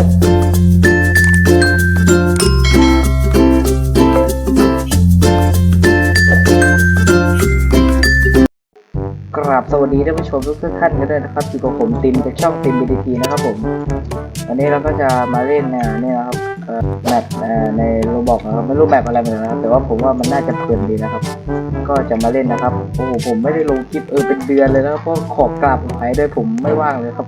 กราบสวัสดีท่านผู้ชมทุกท่านกันด้วยนะครับอยู่กับผมติมจากช่องติมบีดีทีนะครับผมวันนี้เราก็จะมาเล่นเนี่ยนี่นะครับแมปในโรบอกนะครับไม่รู้แมปอะไรเหมือนกันนะครับแต่ว่าผมว่ามันน่าจะเพลินดีนะครับ ก็จะมาเล่นนะครับโอ้โหผมไม่ได้ลงคลิปเออเป็นเดือนเลยนะเพราะขอบกราบหายด้วยผมไม่ว่างเลยครับ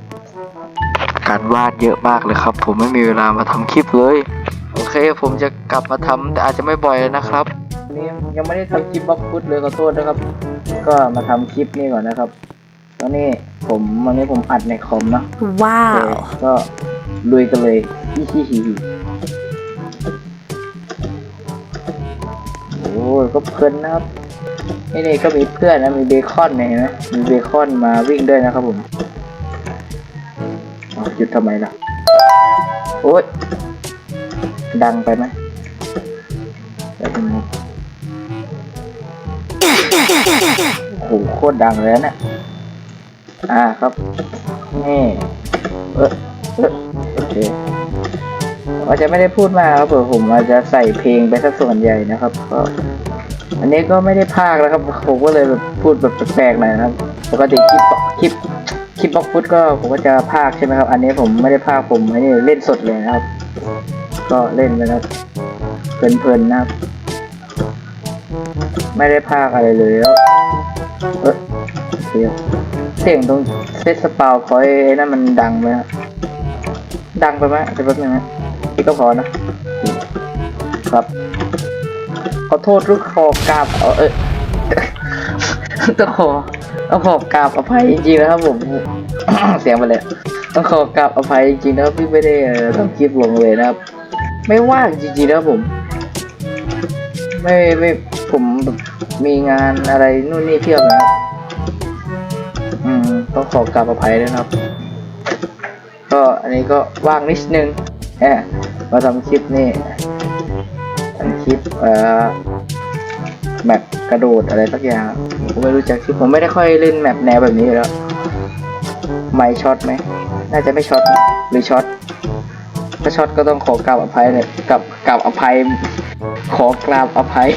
การวาดเยอะมากเลยครับ ผมไม่มีเวลามาทำคลิปเลย โอเค ผมจะกลับมาทำแต่อาจจะไม่บ่อยเลยนะครับวันนี้ยังไม่ได้ทำคลิปบล็อกฟุตเลยขอโทษนะครับ ก็มาทำคลิปนี้ก่อนนะครับตอนนี้ผมวันนี้ผมอัดในคอมนะโอเค Wow. ก็ลุยกันเลยฮิฮิฮิฮิโอ้ยก็เพลินนะครับนี่นี่ก็มีเพื่อนนะมีเบคอนเนี่ยเห็นไหมมีเบคอนมาวิ่งด้วยนะครับผมอ้าว หยุดทำไมล่ะ โอ้ยดังไปไหมเดี๋ยวผมโอ้โหโคตรดังเลยนะเนี่ยอ่าครับ นี่เออเออโอเคอาจจะไม่ได้พูดมากครับเผื่อผมอาจจะใส่เพลงไปสักส่วนใหญ่นะครับก็อันนี้ก็ไม่ได้พากแล้วครับผมก็เลยแบบพูดแบบแปลกๆหน่อยนะครับ ปกติคลิปคลิป คลิปบล็อกฟุตก็ผมก็จะพากใช่ไหมครับ อันนี้ผมไม่ได้พากผมอันนี้เล่นสดเลยนะครับ ก็เล่นไปนะครับเพลินๆนะครับ ไม่ได้พากอะไรเลยแล้วเออเดี๋ยวเสียงตรงเซตสปาวพอยไอ้นั่นมันดังไหมฮะดังไปไหมเดี๋ยวแป๊บนึงนะพี่ก็พอนะ ครับ ขอโทษลูกคอกราบเอาเออต้องขอ ต้องขอกราบอภัยจริงๆนะครับผม เสียงไปเลย ต้องขอกราบอภัยจริงๆนะครับพี่ไม่ได้เอ่อทำคลิปลงเลยนะครับ ไม่ว่างจริงๆนะครับผม ไม่ไม่ผมมีงานอะไรนู่นนี่เที่ยวนะครับอืมต้องขอกราบอภัยด้วยนะครับ ก็อันนี้ก็ว่างนิดนึงแอบมาทำคลิปนี่ทำคลิปเอ่อแมป กระโดดอะไรสักอย่างผมไม่รู้จักชื่อผมไม่ได้ค่อยเล่นแมปแนวแบบนี้แล้วไม่ช็อตไหมน่าจะไม่ช็อตหรือช็อตถ้าช็อตก็ต้องขอกราบอภัยเลยกับกราบอภัย ขอกราบอภัย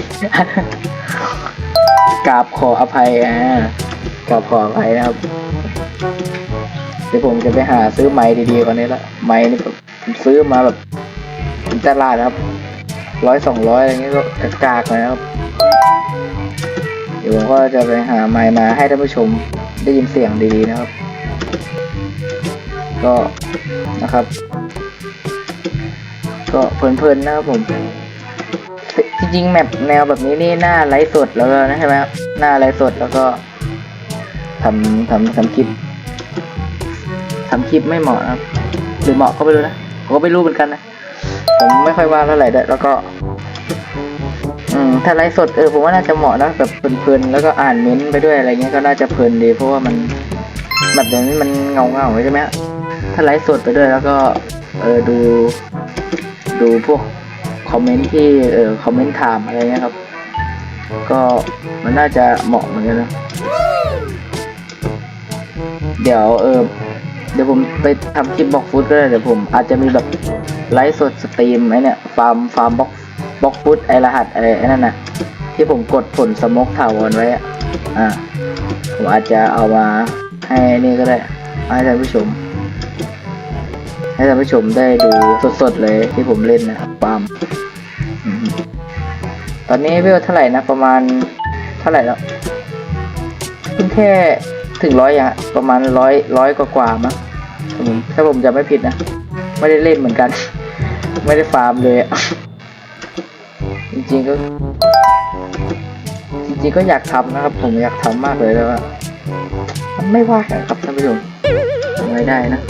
กราบขออภัยอ่ากราบขออภัยนะครับเดี๋ยวผมจะไปหาซื้อไม้ดีๆกว่านี้ละไม้นี่แบบผมซื้อมาแบบตลาดนะครับร้อยสองร้อยอะไรเงี้ยก็กากๆนะครับ ดี๋ยวผมก็จะไปหาไม้มาให้ท่านผู้ชมได้ยินเสียงดีๆนะครับ ก็นะครับ ก็เพลินๆนะครับผมจริงๆแมปแนวแบบนี้นี่หน้าไลฟ์สดแล้วก็นะใช่ไหมครับหน้าไลฟ์สดแล้วก็ทำทำทำคลิปทำคลิปไม่เหมาะนะครับ หรือเหมาะก็ไม่รู้นะผมก็ไม่รู้เหมือนกันนะ ผมไม่ค่อยว่างเท่าไหร่ด้วยแล้วก็ อืมถ้าไลฟ์สดเออผมว่าน่าจะเหมาะนะแบบเพลินๆแล้วก็อ่านเม้นต์ไปด้วยอะไรเงี้ยก็น่าจะเพลินดีเพราะว่ามันแบบนี้มันเงาเงาๆใช่ไหมฮะถ้าไลฟ์สดไปด้วยแล้วก็เออดู ดูพวกคอมเมนต์ที่เออคอมเมนต์ถามอะไรเงี้ยครับ ก็มันน่าจะเหมาะเหมือนกันนะเดี๋ยวเออเดี๋ยวผมไปทำคลิปบล็อกฟุตก็ได้เดี๋ยวผมอาจจะมีแบบไลฟ์สดสตรีมไอ้เนี่ยฟาร์มฟาร์มบล็อก บล็อกฟุตไอรหัสไอไอ้นั่นน่ะที่ผมกดผลสโมกถาวรไว้อะอ่าผมอาจจะเอามาให้นี่ก็ได้ให้ท่านผู้ชม ให้ท่านผู้ชมได้ดูสดๆเลยที่ผมเล่นนะครับฟาร์มอืมตอนนี้เวลเท่าไหร่นะ ประมาณเท่าไหร่แล้วเพิ่งแค่ถึงร้อยอะประมาณร้อยร้อยกว่าๆมั้งผมถ้าผมจะไม่ผิดนะ ไม่ได้เล่นเหมือนกัน ไม่ได้ฟาร์มเลยอะ จริงๆก็ จริงๆก็อยากทำนะครับ ผมอยากทำมากเลยแต่ว่ามันไม่ว่างอะครับท่านผู้ชมไม่ได้นะ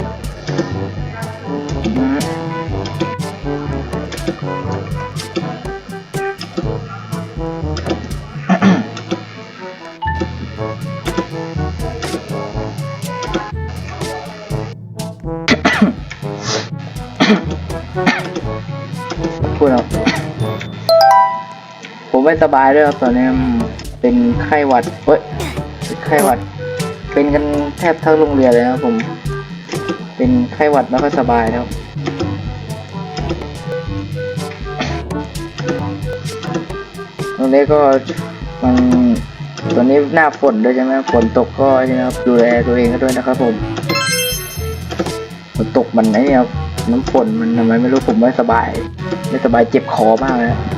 ผมไม่สบายด้วยครับตอนนี้เป็นไข้หวัดเฮ้ยไข้หวัด เป็นกันแทบทั้งโรงเรียนเลยนะผม เป็นไข้หวัดแล้วก็สบายครับตรงนี้ก็มันตอนนี้หน้าฝนด้วยใช่ไหมฝนตกก็ใช่ไหมครับดูแลตัวเองก็ด้วยนะครับผมฝนตกมันไอ้ครับน้ำฝนมันทำไมไม่รู้ผมไม่สบาย ไม่สบายเจ็บคอมากนะ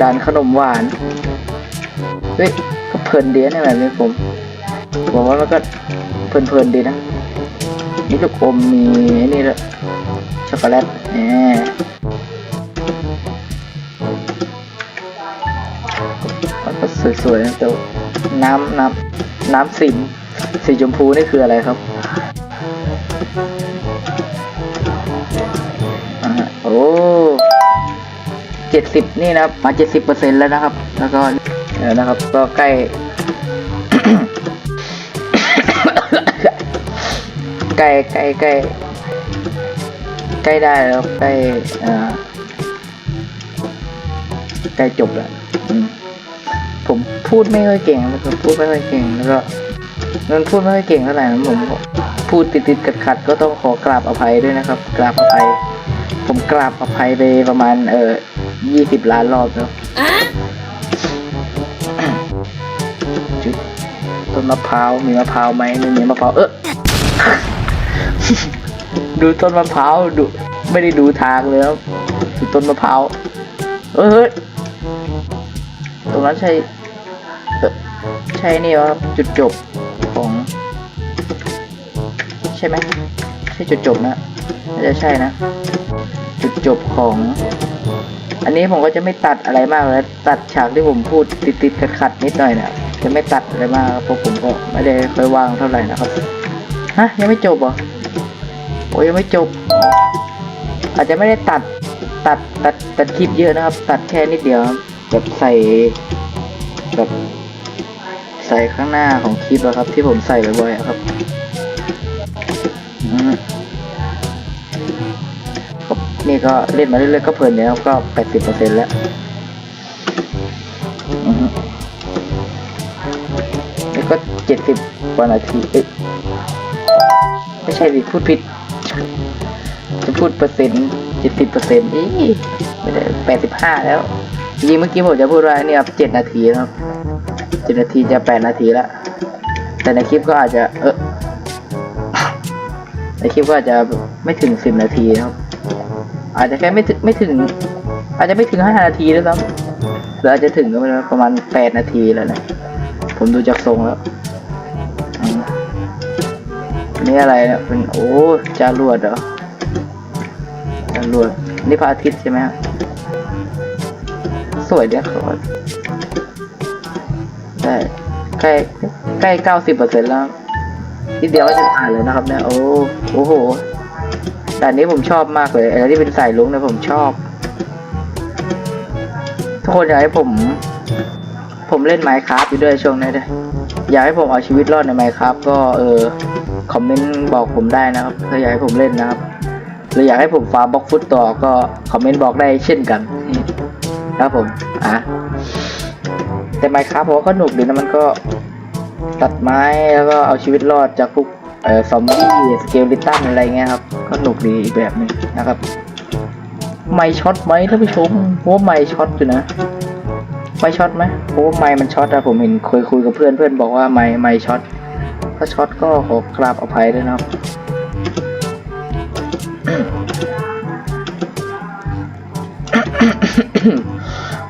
ด่านขนมหวาน เฮ้ย ก็เพลินดีนะแบบนี้ผมบอกว่ามันก็เพลินๆดีนะมีลูกอมมีนี่ด้วยช็อกโกแลตแหมมันก็สวยๆนะแต่ว่าน้ำน้ำน้ำสิมสีชมพูนี่คืออะไรครับอ่าโอ้ เจ็ดสิบนี่นะครับมาเจ็ดสิบเปอร์เซ็นแล้วนะครับ แล้วก็เออนะครับ ก็ใกล้ ใกล้ใกล้ใกล้ใกล้ได้แล้วใกล้อ่าใกล้จบแล้วผมพูดไม่ค่อยเก่งแล้วก็พูดไม่ค่อยเก่งแล้วก็มันพูดไม่ค่อยเก่งเท่าไหร่นะผมพูดติดติดขัดขัดๆก็ต้องขอกราบอภัยด้วยนะครับ กราบอภัย ผมกราบอภัยไปประมาณเออ ยี่สิบล้านรอบแล้วจุดต้นมะพร้าว มีมะพร้าวไหมไม่มีมะพร้าวเออดูต้นมะพร้าวดู ไม่ได้ดูทางเลยครับดูต้นมะพร้าวเออเฮ้ยตรงนั้นใช่เออใช่นี่วะครับจุดจบของ ใช่ไหมใช่จุดจบนะน่าจะใช่นะ จุดจบของ อันนี้ผมก็จะไม่ตัดอะไรมากเลยตัดฉากที่ผมพูดติดติดขัดขัดๆนิดหน่อยนะจะไม่ตัดอะไรมากเพราะผมก็ไม่ได้ค่อยว่างเท่าไหร่นะครับฮะยังไม่จบเหรอโอ้ยยังไม่จบ อาจจะไม่ได้ตัดตัดตัดตัดคลิปเยอะนะครับ ตัดแค่นิดเดียวแบบใส่แบบใส่ข้างหน้าของคลิปอะครับ ที่ผมใส่บ่อยๆครับอืม นี่ก็เล่นมาเรื่อยๆก็เพลินแล้วก็แปดสิบเปอร์เซ็นต์แล้วอือฮึนี่ก็เจ็ดสิบกว่านาทีเอ้ยไม่ใช่ดิพูดผิด จะพูดเปอร์เซ็นต์เจ็ดสิบเปอร์เซ็นต์อีแปดสิบห้าแล้วจริงเมื่อกี้ผมจะพูดว่าเนี่ยเจ็ดนาทีครับเจ็ดนาทีจะแปดนาทีแล้วแต่ในคลิปก็อาจจะเออในคลิปก็อาจจะไม่ถึงสิบนาทีครับ อาจจะแค่ไม่ถึงไม่ถึง อาจจะไม่ถึงห้านาทีด้วยซ้ำหรืออาจจะถึงก็ไม่รู้ประมาณแปดนาทีแล้วนะผมดูจากทรงแล้วอืมนี่อะไรเนี่ยเป็นโอ้จารวดเหรอจารวดนี่พระอาทิตย์ใช่ไหมฮะสวยเดียวครับได้ใกล้ใกล้เก้าสิบเปอร์เซ็นต์แล้วทีเดียวก็จะอ่านเลยนะครับเนี่ยโอ้โอ้โห แต่อันนี้ผมชอบมากเลยอะไรที่เป็นสายลุงเนี่ยผมชอบ ทุกคนอยากให้ผม ผมเล่นไมค์ครับอยู่ด้วยช่วงนี้ด้วยอยากให้ผมเอาชีวิตรอดในไมค์ครับก็เออคอมเมนต์บอกผมได้นะครับถ้าอยากให้ผมเล่นนะครับหรืออยากให้ผมฟาร์มบล็อกฟุตต่อก็คอมเมนต์บอกได้เช่นกันนะครับผมอะแต่ไมค์ครับผมก็หนุกดีนะมันก็ตัดไม้แล้วก็เอาชีวิตรอดจากพวก เออซอมบี้สเกลิตันอะไรเงี้ยครับ ก็หนุกดีอีกแบบหนึงนะครับ ไม่ช็อตไหมท่านผู้ชมโอ้ไม่ช็อตอยู่นะไม่ช็อตไหมโอ้ไม่มันช็อตอะผมเห็นเคยคุยกับเพื่อนเพื่อนบอกว่าไม่ไม่ช็อตถ้าช็อตก็ขอกราบอภัยด้วยนะครับ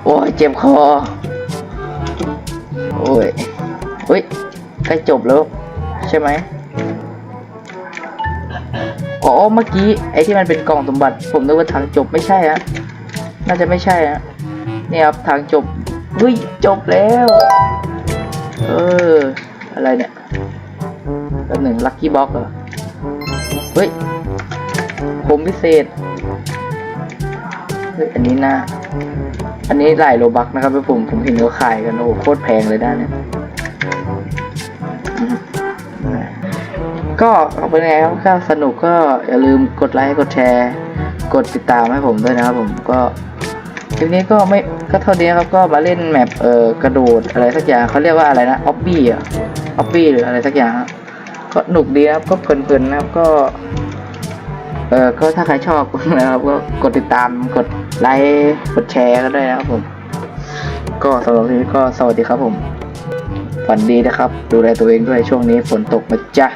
โอ้ยเจ็บคอ โอ้ยเฮ้ยใกล้จบแล้ว ใช่ไหม อ๋อเมื่อกี้ไอ้ที่มันเป็นกล่องสมบัติ ผมนึกว่าทางจบไม่ใช่ฮะน่าจะไม่ใช่ฮะเนี่ยครับทางจบเฮ้ยจบแล้ว เออ อะไรเนี่ยตัวหนึ่งลัคกี้บ็อกเหรอเฮ้ยผมพิเศษเฮ้ยอันนี้น่าอันนี้หลายโลบักนะครับผมผมเห็นเขาขายกันโอ้โหโคตรแพงเลยด้านเนี้ย ก็เอาเป็นไงครับถ้าสนุกก็อย่าลืมกดไลค์กดแชร์ กดติดตามให้ผมด้วยนะครับผมก็คลิปนี้ก็ไม่ก็เท่านี้ครับก็มาเล่นแมปเอ่อกระโดดอะไรสักอย่างเขาเรียกว่าอะไรนะออบบี้อะออบบี้หรืออะไรสักอย่างก็หนุกดีครับก็เพลินๆนะครับก็เออก็ถ้าใครชอบนะครับก็กดติดตามกดไลค์กดแชร์ก็ได้นะครับผม ก็สำหรับนนี้ก็สวัสดีครับผมฝันดีนะครับ ดูแลตัวเองด้วยช่วงนี้ฝนตกนะจ๊ะ